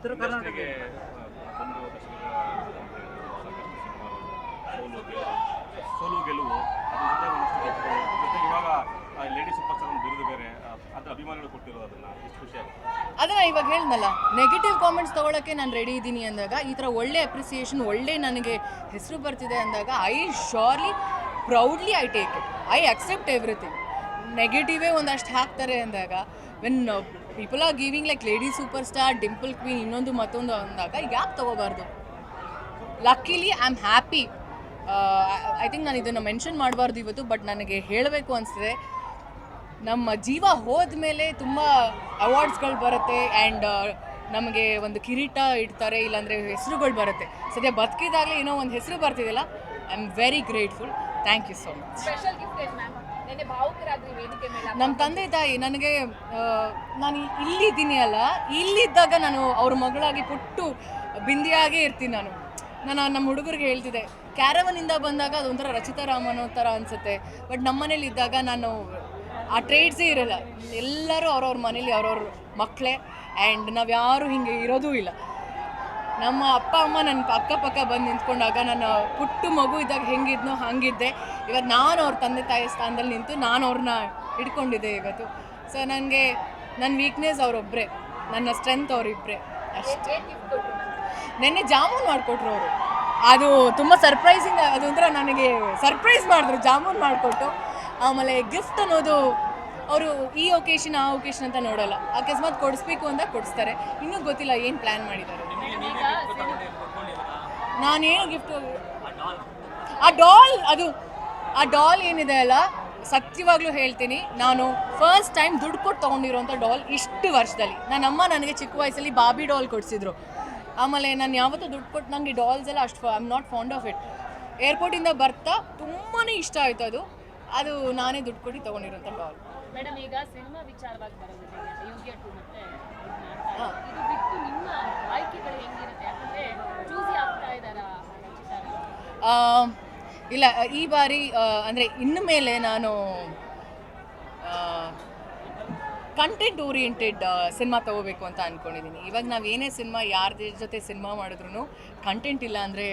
ಉತ್ತರ ಕರ್ನಾಟಕ. ಸೋಲು ಗೆಲುವು. ಜೊತೆಗೆ ಇವಾಗ ಲೇಡಿ ಸೂಪರ್ ಸ್ಟಾರ್ ಬಿರುದು ಬೇರೆ ಆ, ಅಭಿಮಾನಿಗಳು ಕೊಟ್ಟಿರೋದು ಅದನ್ನ ಎಷ್ಟು ಖುಷಿ ಅದನ್ನ ಇವಾಗ ಹೇಳ್ದಲ್ಲ ನೆಗೆಟಿವ್ ಕಾಮೆಂಟ್ಸ್ ತಗೊಳಕ್ಕೆ ನಾನು ರೆಡಿ ಇದ್ದೀನಿ ಅಂದಾಗ ಈ ಥರ ಒಳ್ಳೆ ಅಪ್ರಿಸಿಯೇಷನ್ ಒಳ್ಳೆ ನನಗೆ ಹೆಸರು ಬರ್ತಿದೆ ಅಂದಾಗ I surely proudly I take it I accept everything ನೆಗೆಟಿವೇ ಒಂದಷ್ಟು ಹಾಕ್ತಾರೆ ಅಂದಾಗ when people are giving like lady super star dimple queen ಇನ್ನೊಂದು ಮತ್ತೊಂದು ಅಂದಾಗ ಯಾಕೆ ತೊಗೋಬಾರ್ದು? Luckily I am happy I think ನಾನು ಇದನ್ನು ಮೆನ್ಷನ್ ಮಾಡಬಾರ್ದು ಇವತ್ತು ಬಟ್ ನನಗೆ ಹೇಳಬೇಕು ಅನಿಸಿದೆ ನಮ್ಮ ಜೀವ ಹೋದ ಮೇಲೆ ತುಂಬ ಅವಾರ್ಡ್ಸ್ಗಳು ಬರುತ್ತೆ ಆ್ಯಂಡ್ ನಮಗೆ ಒಂದು ಕಿರೀಟ ಇಡ್ತಾರೆ, ಇಲ್ಲಾಂದರೆ ಹೆಸರುಗಳು ಬರುತ್ತೆ. ಸದ್ಯ ಬದುಕಿದಾಗಲೇ ಏನೋ ಒಂದು ಹೆಸರು ಬರ್ತಿದೆಯಲ್ಲ? I am very grateful thank you so much ನಮ್ಮ ತಂದೆ ತಾಯಿ ನನಗೆ ನಾನು ಇಲ್ಲಿದ್ದೀನಿ ಅಲ್ಲ ಇಲ್ಲಿದ್ದಾಗ ನಾನು ಅವ್ರ ಮಗಳಾಗಿ ಪುಟ್ಟು ಬಿಂದಿಯಾಗೇ ಇರ್ತೀನಿ ನಾನು. ನಾನು ನಮ್ಮ ಹುಡುಗರಿಗೆ ಹೇಳ್ತಿದ್ದೆ ಕ್ಯಾರವನಿಂದ ಬಂದಾಗ ಅದೊಂಥರ ರಚಿತಾ ರಾಮನ್ ಥರ ಅನಿಸುತ್ತೆ. ಬಟ್ ನಮ್ಮ ಮನೇಲಿ ಇದ್ದಾಗ ನಾನು ಆ ಟ್ರೇಡ್ಸೇ ಇರಲ್ಲ. ಎಲ್ಲರೂ ಅವ್ರವ್ರ ಮನೇಲಿ ಅವ್ರವ್ರ ಮಕ್ಕಳೇ. ಆ್ಯಂಡ್ ನಾವು ಯಾರೂ ಹಿಂಗೆ ಇರೋದೂ ಇಲ್ಲ. ನಮ್ಮ ಅಪ್ಪ ಅಮ್ಮ ನನ್ನ ಅಕ್ಕಪಕ್ಕ ಬಂದು ನಿಂತ್ಕೊಂಡಾಗ ನನ್ನ ಪುಟ್ಟು ಮಗು ಇದ್ದಾಗ ಹೆಂಗಿದ್ನೋ ಹಂಗಿದ್ದೆ. ಇವಾಗ ನಾನು ಅವ್ರ ತಂದೆ ತಾಯಿ ಸ್ಥಾನದಲ್ಲಿ ನಿಂತು ನಾನು ಅವ್ರನ್ನ ಹಿಡ್ಕೊಂಡಿದ್ದೆ ಇವತ್ತು. ಸೊ ನನಗೆ ನನ್ನ ವೀಕ್ನೆಸ್ ಅವರೊಬ್ಬರೇ ನನ್ನ ಸ್ಟ್ರೆಂತ್ ಅವರಿಬ್ಬರೇ ಅಷ್ಟೇ. ನೆನ್ನೆ ಜಾಮೂನ್ ಮಾಡಿಕೊಟ್ರು ಅವರು. ಅದು ತುಂಬ ಸರ್ಪ್ರೈಸಿಂಗ್ ಅದು ಒಂಥರ ನನಗೆ ಸರ್ಪ್ರೈಸ್ ಮಾಡಿದ್ರು ಜಾಮೂನ್ ಮಾಡಿಕೊಟ್ಟು. ಆಮೇಲೆ ಗಿಫ್ಟ್ ಅನ್ನೋದು ಅವರು ಈ ಒಕೇಶನ್ ಆ ಒಕೇಶನ್ ಅಂತ ನೋಡಲ್ಲ. ಅಕಸ್ಮಾತ್ ಕೊಡಿಸ್ಬೇಕು ಅಂತ ಕೊಡಿಸ್ತಾರೆ. ಇನ್ನೂ ಗೊತ್ತಿಲ್ಲ ಏನು ಪ್ಲ್ಯಾನ್ ಮಾಡಿದ್ದಾರೆ. ನಾನೇನು ಗಿಫ್ಟ್ ಆ ಡಾಲ್ ಅದು, ಆ ಡಾಲ್ ಏನಿದೆ ಅಲ್ಲ, ಸತ್ಯವಾಗ್ಲೂ ಹೇಳ್ತೀನಿ. ನಾನು ಫಸ್ಟ್ ಟೈಮ್ ದುಡ್ಡು ಕೊಟ್ಟು ತೊಗೊಂಡಿರೋಂಥ ಡಾಲ್ ಇಷ್ಟು ವರ್ಷದಲ್ಲಿ. ನನ್ನ ಅಮ್ಮ ನನಗೆ ಚಿಕ್ಕ ವಯಸ್ಸಲ್ಲಿ ಬಾಬಿ ಡಾಲ್ ಕೊಡಿಸಿದ್ರು. ಆಮೇಲೆ ನಾನು ಯಾವತ್ತೂ ದುಡ್ಡು ಕೊಟ್ಟು ನನಗೆ ಡಾಲ್ಸ್ ಎಲ್ಲ ಅಷ್ಟು I am not fond of it ಏರ್ಪೋರ್ಟಿಂದ ಬರ್ತಾ ತುಂಬಾ ಇಷ್ಟ ಆಯಿತು ಅದು. ಅದು ನಾನೇ ದುಡ್ಡು ಕೊಟ್ಟು ತೊಗೊಂಡಿರೋಂಥ ಡಾಲ್ ಮೇಡಮ್ ಈಗ ಸಿನಿಮಾ ವಿಚಾರವಾಗಿ ಬರೋದಿಲ್ಲ ಯೋಗ್ಯ ಟು ಮತ್ತೆ ಇದ್ ಬಿಟ್ಟು ನಿಮ್ಮ ಆಯ್ಕೆಗಳು ಹೆಂಗಿರುತ್ತೆ? ಯಾಕಂದ್ರೆ ಚೂಸಿ ಆಗ್ತಾ ಇದ್ದಾರಾ ಇಲ್ಲ ಈ ಬಾರಿ ಅಂದರೆ ಇನ್ನು ಮೇಲೆ ನಾನು ಕಂಟೆಂಟ್ ಓರಿಯೆಂಟೆಡ್ ಸಿನಿಮಾ ತಗೋಬೇಕು ಅಂತ ಅಂದ್ಕೊಂಡಿದ್ದೀನಿ ಇವಾಗ ನಾವು ಏನೇ ಸಿನಿಮಾ ಯಾರ ಜೊತೆ ಸಿನಿಮಾ ಮಾಡಿದ್ರು ಕಂಟೆಂಟ್ ಇಲ್ಲ ಅಂದರೆ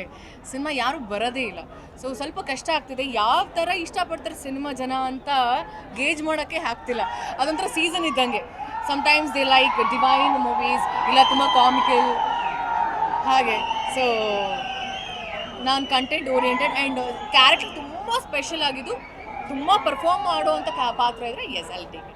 ಸಿನಿಮಾ ಯಾರೂ ಬರೋದೇ ಇಲ್ಲ. ಸೊ ಸ್ವಲ್ಪ ಕಷ್ಟ ಆಗ್ತಿದೆ. ಯಾವ ಥರ ಇಷ್ಟಪಡ್ತಾರೆ ಸಿನಿಮಾ ಜನ ಅಂತ ಗೇಜ್ ಮಾಡೋಕ್ಕೆ ಆಗ್ತಿಲ್ಲ. ಅದೊಂಥರ ಸೀಸನ್ ಇದ್ದಂಗೆ. Sometimes they like divine movies ಇಲ್ಲ ತುಂಬ ಕಾಮಿಕಲ್ ಹಾಗೆ. ಸೊ ನಾನು ಕಂಟೆಂಟ್ ಓರಿಯೆಂಟೆಡ್ ಆ್ಯಂಡ್ ಕ್ಯಾರೆಕ್ಟರ್ ತುಂಬ ಸ್ಪೆಷಲ್ ಆಗಿದ್ದು, ತುಂಬ ಪರ್ಫಾರ್ಮ್ ಮಾಡುವಂಥ ಪಾತ್ರ ಇದ್ದರೆ ಎಸ್ ಎಲ್ ಟೇಕ್